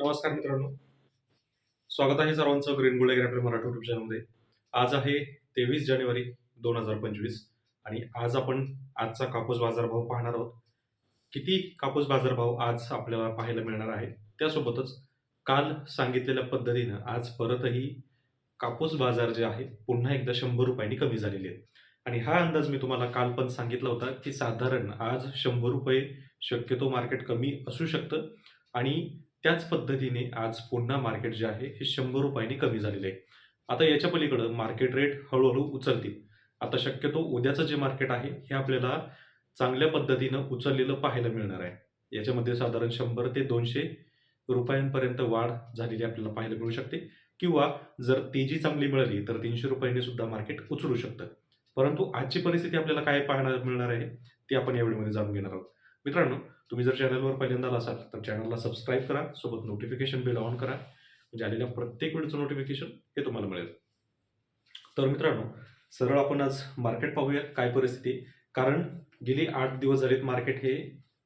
नमस्कार मित्रांनो. स्वागत आहे सर्वांचं ग्रीन गुळे आपल्या मराठी युट्यूब चॅनलमध्ये आज आहे तेवीस जानेवारी दोन हजार पंचवीस आणि आज आपण आजचा कापूस बाजारभाव पाहणार आहोत. किती कापूस बाजारभाव आज आपल्याला पाहायला मिळणार आहे त्यासोबतच काल सांगितलेल्या पद्धतीनं आज परतही कापूस बाजार जे आहे पुन्हा एकदा शंभर रुपयांनी कमी झालेले आहेत. आणि हा अंदाज मी तुम्हाला काल पण सांगितला होता की साधारण आज शंभर रुपये शक्यतो मार्केट कमी असू शकतं आणि त्याच पद्धतीने आज पुन्हा मार्केट जे आहे हे शंभर रुपयांनी कमी झालेलं आहे. आता याच्या पलीकडं मार्केट रेट हळूहळू उचलतील. आता शक्यतो उद्याचं जे मार्केट आहे हे आपल्याला चांगल्या पद्धतीनं उचललेलं पाहायला मिळणार आहे. याच्यामध्ये साधारण शंभर ते दोनशे रुपयांपर्यंत वाढ झालेली आपल्याला पाहायला मिळू शकते. किंवा जर तेजी चांगली मिळाली तर तीनशे रुपयांनी सुद्धा मार्केट उचलू शकतं. परंतु आजची परिस्थिती आपल्याला काय पाहणार मिळणार आहे ते आपण या व्हिडिओमध्ये जाणून घेणार आहोत. मित्रांनो तुम्ही जर चॅनलवर पहिल्यांदा असाल तर चॅनलला सबस्क्राईब करा सोबत नोटिफिकेशन बेल ऑन करा. म्हणजे आलेल्या प्रत्येक वेळेचं नोटिफिकेशन हे तुम्हाला मिळेल. तर मित्रांनो सरळ आपण आज मार्केट पाहूया काय परिस्थिती. कारण गेली आठ दिवस झालेत मार्केट हे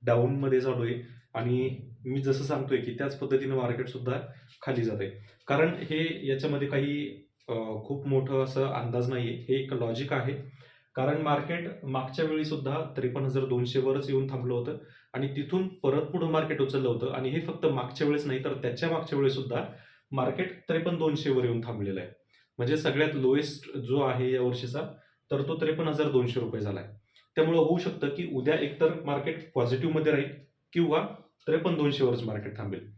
डाऊनमध्ये चालू आहे. आणि मी जसं सांगतोय की त्याच पद्धतीनं मार्केटसुद्धा खाली जात आहे कारण हे याच्यामध्ये काही खूप मोठं असं अंदाज नाही आहे हे एक लॉजिक आहे. कारण मार्केट मागच्या वेळी सुद्धा त्रेपन्न हजार दोनशेवरच येऊन थांबलं होतं. आणि तिथून परत पुढं मार्केट उचललं होतं. आणि हे फक्त मागच्या वेळेस नाही तर त्याच्या मागच्या वेळेस सुद्धा मार्केट त्रेपन्न दोनशेवर येऊन थांबलेलं आहे. म्हणजे सगळ्यात लोएस्ट जो आहे या वर्षीचा तर तो त्रेपन्न हजार दोनशे रुपये झाला आहे त्यामुळे होऊ शकतं की उद्या एकतर मार्केट पॉझिटिव्हमध्ये राहील किंवा त्रेपन्न दोनशेवरच मार्केट थांबेल.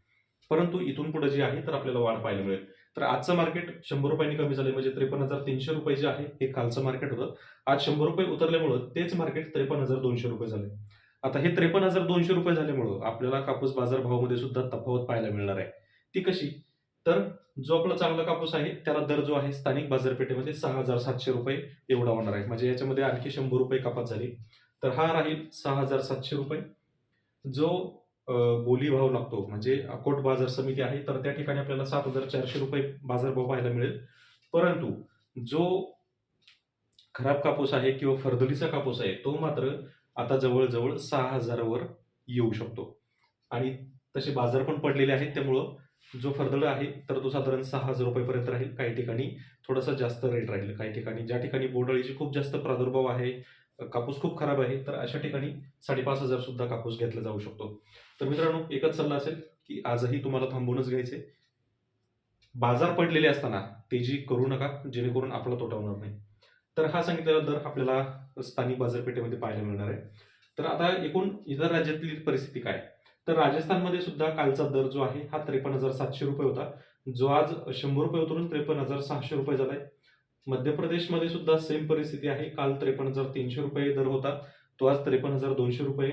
परंतु इथून पुढे जे आहे तर आपल्याला वाढ पाहायला मिळेल. तर आजचं मार्केट शंभर रुपयांनी कमी झालं म्हणजे त्रेपन्न हजार तीनशे रुपये जे आहे हे कालचं मार्केट होतं. आज शंभर रुपये उतरल्यामुळं तेच मार्केट त्रेपन्न हजार दोनशे रुपये झाले आता हे त्रेपन्न हजार दोनशे रुपये झाल्यामुळं आपल्याला कापूस बाजार भावामध्ये सुद्धा तफावत पाहायला मिळणार आहे. ती कशी? तर जो आपला चांगला कापूस आहे त्याला दर जो आहे स्थानिक बाजारपेठेमध्ये सहा हजार सातशे रुपये एवढा होणार आहे. म्हणजे याच्यामध्ये आणखी शंभर रुपये कपात झाली. तर हा राहील सहा हजार सातशे रुपये. जो बोलीभाव बोली भाव लागतो. म्हणजे अकोट बाजार समिती आहे तर त्या ठिकाणी आपल्याला सात हजार चारशे रुपये बाजारभाव पाहायला मिळेल. परंतु जो खराब कापूस आहे किंवा फरदलीचा कापूस आहे तो मात्र आता जवळजवळ सहा हजारावर येऊ शकतो. आणि तसे बाजार पण पडलेले आहेत त्यामुळं जो फरदळ आहे तर तो साधारण सहा हजार रुपयेपर्यंत राहील. काही ठिकाणी थोडासा जास्त रेट राहील. काही ठिकाणी ज्या ठिकाणी बोंडअळीचे खूप जास्त प्रादुर्भाव आहे कापूस खूप खराब आहे तर अशा ठिकाणी साडेपाच हजार सुद्धा कापूस घेतला जाऊ शकतो. तर मित्रांनो एकच सल्ला असेल की आजही तुम्हाला थांबूनच घ्यायचे. बाजार पडलेले असताना तेजी करू नका जेणेकरून आपला तोटा होणार नाही. तर हा सांगितलेला दर आपल्याला स्थानिक बाजारपेठेमध्ये पाहायला मिळणार आहे. तर आता एकूण इतर राज्यातली परिस्थिती काय? तर राजस्थानमध्ये सुद्धा कालचा दर जो आहे हा त्रेपन्न हजार सातशे रुपये होता. जो आज शंभर रुपये उतरून त्रेपन्न हजार सहाशे रुपये झालाय. मध्य प्रदेशमध्ये सुद्धा सेम परिस्थिती आहे. काल त्रेपन्न हजार तीनशे रुपये दर होता. तो आज त्रेपन्न हजार दोनशे रुपये.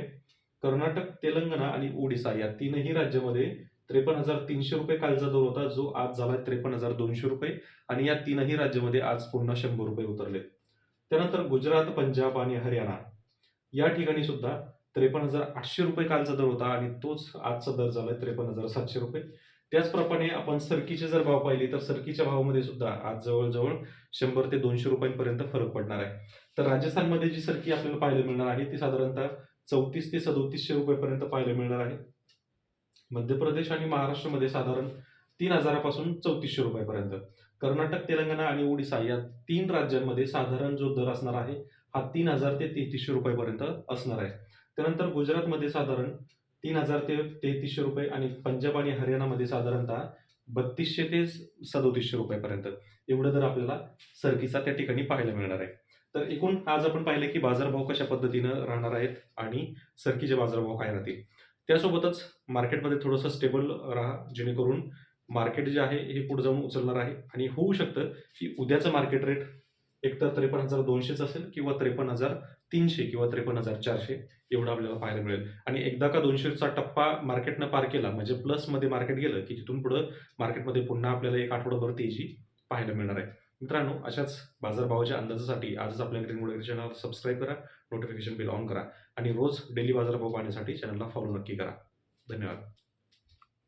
कर्नाटक तेलंगणा आणि ओडिसा या तीनही राज्यामध्ये त्रेपन्न हजार तीनशे रुपये कालचा दर होता जो आज झाला त्रेपन्न हजार दोनशे रुपये. आणि या तीनही राज्यामध्ये आज पुन्हा शंभर रुपये उतरले. त्यानंतर गुजरात पंजाब आणि हरियाणा या ठिकाणी सुद्धा त्रेपन्न हजार आठशे रुपये कालचा दर होता आणि तोच आजचा दर झालाय त्रेपन्न हजार सातशे रुपये. त्याचप्रमाणे आपण सरकीचे जर भाव पाहिले तर सरकीच्या भावामध्ये सुद्धा आज जवळजवळ शंभर ते दोनशे रुपयांपर्यंत फरक पडणार आहे. तर राजस्थानमध्ये जी सरकी आपल्याला पाहायला मिळणार आहे ती साधारणतः चौतीस ते सदोतीसशे रुपयेपर्यंत पाहायला मिळणार आहे. मध्य प्रदेश आणि महाराष्ट्रामध्ये साधारण तीन हजारापासून चौतीसशे रुपयापर्यंत. कर्नाटक तेलंगणा आणि ओडिसा या तीन राज्यांमध्ये साधारण जो दर असणार आहे हा तीन हजार ते तेहतीसशे रुपयापर्यंत असणार आहे. त्यानंतर गुजरातमध्ये साधारण तीन हजार ते तेहतीसशे रुपये आणि पंजाब आणि हरियाणामध्ये साधारणतः बत्तीसशे ते सदोतीसशे रुपयापर्यंत. एवढं दर आपल्याला सरकीचा त्या ठिकाणी पाहायला मिळणार आहे. तर एकूण आज आपण पाहिले की बाजारभाव कशा पद्धतीनं राहणार आहेत आणि सरकीचे बाजारभाव काय राहतील. त्यासोबतच मार्केटमध्ये थोडंसं स्टेबल राहा जेणेकरून मार्केट जे आहे हे पुढे जाऊन उचलणार आहे. आणि होऊ शकतं की उद्याचं मार्केट रेट एकतर त्रेपन्न हजार दोनशेच असेल किंवा त्रेपन्न हजार तीनशे किंवा त्रेपन्न हजार चारशे एवढं आपल्याला पाहायला मिळेल. आणि एकदा का दोनशेचा टप्पा मार्केटनं पार केला म्हणजे प्लसमध्ये मार्केट गेलं की तिथून पुढं मार्केटमध्ये पुन्हा आपल्याला एक आठवडाभर तेजी पाहायला मिळणार आहे. मित्रांनो अशाच बाजारभावाच्या अंदाजासाठी आजच आपल्या ग्रीन मोडर चॅनल सबस्क्राईब करा नोटिफिकेशन बिल ऑन करा आणि रोज डेली बाजारभाव पाहण्यासाठी चॅनलला फॉलो नक्की करा. धन्यवाद.